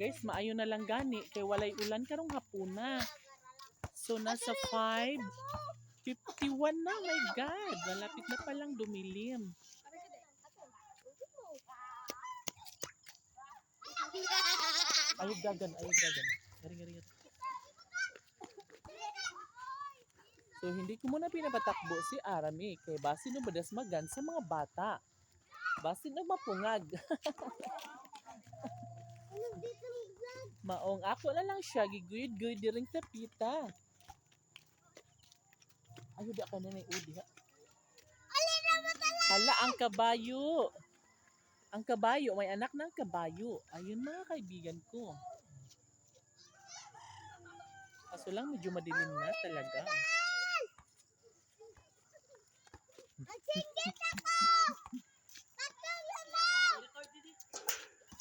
Guys, maayo na lang gani kay walay ulan karong hapuna. So nasa 5 51 na, my God. Malapit na palang dumilim. Ayog dagan, ayog dagan. Ngari, ngari. So hindi ko muna pinapatakbo si Arami kay basi no badas magan sa mga bata. Basi na mapungag. Maong ako na lang siya giguyod-guyod diring tapita. Ayun da ka na na udi ha. Hala ang kabayo. Ang kabayo, may anak ng kabayo. Ayun mga kaibigan ko. Kaso lang medyo madilim na talaga.